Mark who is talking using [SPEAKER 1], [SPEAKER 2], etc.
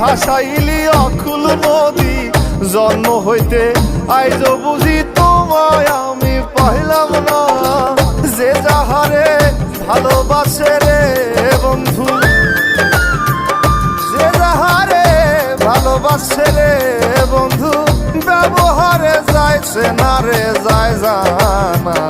[SPEAKER 1] ভাসাইলি অকুল নদী, জন্ম হইতে আইজ বুঝি তোমায় আমি পাইলাম না। যে যাহারে ভালোবাসে রে বন্ধু, যে যাহারে ভালোবাসে রে বন্ধু, ব্যবহারে যাইছে না রে, যায় জানা।